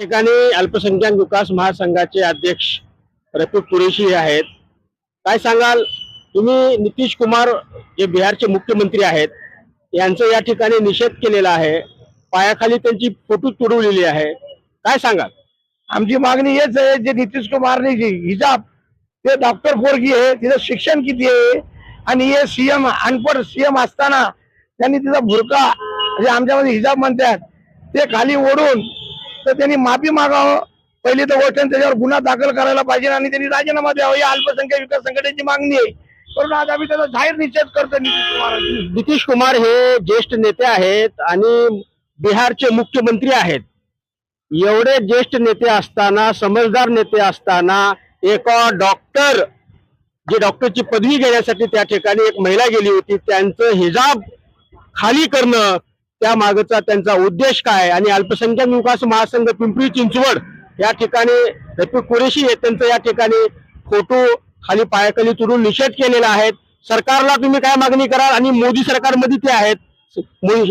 ठिकाणी अल्पसंख्याक विकास महासंघाचे अध्यक्ष रफिक कुरेशी हे आहेत. काय सांगाल? तुम्ही नितीश कुमार जे बिहारचे मुख्यमंत्री आहेत. यांचं या ठिकाणी निषेध केलेला आहे. पायाखाली त्यांची फोटो तुडवलेली आहे. काय सांगाल? आमची मागणी हेच आहे जे नितीश कुमारने जी हिजाब ते डॉक्टर पोरगी आहे तिचं शिक्षण किती आहे? आणि हे सीएम अनपढ सीएम असताना त्यांनी तिचा भुरका म्हणजे आमच्यामध्ये हिजाब म्हणतात ते खाली ओढून तर त्यांनी माफी मागावं. पहिली तर गोष्ट त्याच्यावर गुन्हा दाखल करायला पाहिजे आणि त्यांनी राजीनामा द्यावा. ही अल्पसंख्याक विकास संघटनेची मागणी आहे. परंतु आज आम्ही त्याचा जाहीर निषेध करतो नितीश कुमार. नितीश कुमार हे ज्येष्ठ नेते आहेत आणि बिहारचे मुख्यमंत्री आहेत. एवढे ज्येष्ठ नेते असताना समजदार नेते असताना एका डॉक्टर जे डॉक्टरची पदवी घेण्यासाठी त्या ठिकाणी एक महिला गेली होती. त्यांचं हिजाब खाली करणं त्या मागचा त्यांचा उद्देश काय? आणि अल्पसंख्याक विकास महासंघ पिंपरी चिंचवड या ठिकाणी रफिक कुरेशी हे त्यांचं या ठिकाणी फोटो खाली पायाखाली तुडून निषेध केलेला आहे. सरकारला तुम्ही काय मागणी कराल? आणि मोदी सरकारमध्ये ते आहेत.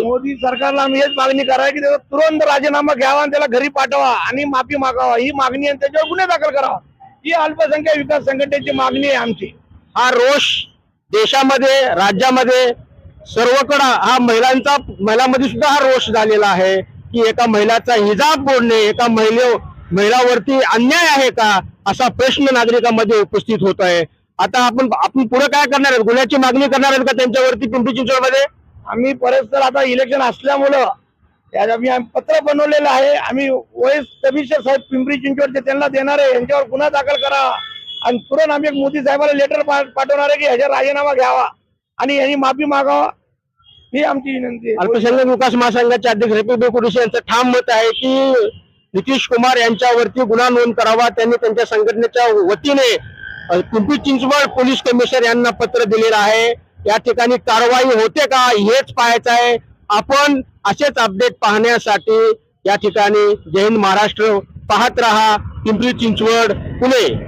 मोदी- सरकारला आम्ही हेच मागणी करा की त्याचा तुरंत राजीनामा घ्यावा आणि त्याला घरी पाठवा आणि माफी मागावा. ही मागणी आणि त्याच्यावर गुन्हे दाखल करावा. ही अल्पसंख्याक विकास संघटनेची मागणी आहे आमची. हा रोष देशामध्ये राज्यामध्ये सर्वकडे हा महिलांचा महिलांमध्ये सुद्धा हा रोष झालेला आहे की एका महिलाचा हिजाब बोलणे एका महिले महिलावरती अन्याय आहे का असा प्रश्न नागरिकांमध्ये उपस्थित होत आहे. आता आपण आपण पुढे काय करणार आहेत? गुन्ह्याची मागणी करणार आहेत का त्यांच्यावरती पिंपरी चिंचवडमध्ये? आम्ही परत तर आता इलेक्शन असल्यामुळं त्यात आम्ही पत्र बनवलेलं आहे. आम्ही वयस कमिशनर साहेब पिंपरी चिंचवडचे त्यांना देणार आहे. यांच्यावर गुन्हा दाखल करा. आणि तुरंत आम्ही एक मोदी साहेबाला लेटर पाठवणार आहे की ह्याचा राजीनामा घ्यावा. आणि यांनी माफी मागावा. ही आमची विनंती आहे. अल्पसंख्याक विकास महासंघाचे अध्यक्ष रफिक बेकुरेशी यांचं ठाम मत आहे की नितीश कुमार यांच्यावरती गुन्हा नोंद करावा. त्यांनी त्यांच्या संघटनेच्या वतीने पिंपरी चिंचवड पोलीस कमिशनर यांना पत्र दिलेलं आहे. या ठिकाणी कारवाई होते का? हेच पाहायचं आहे. आपण असेच अपडेट पाहण्यासाठी या ठिकाणी जय हिंद महाराष्ट्र. पाहत रहा पिंपरी चिंचवड पुणे.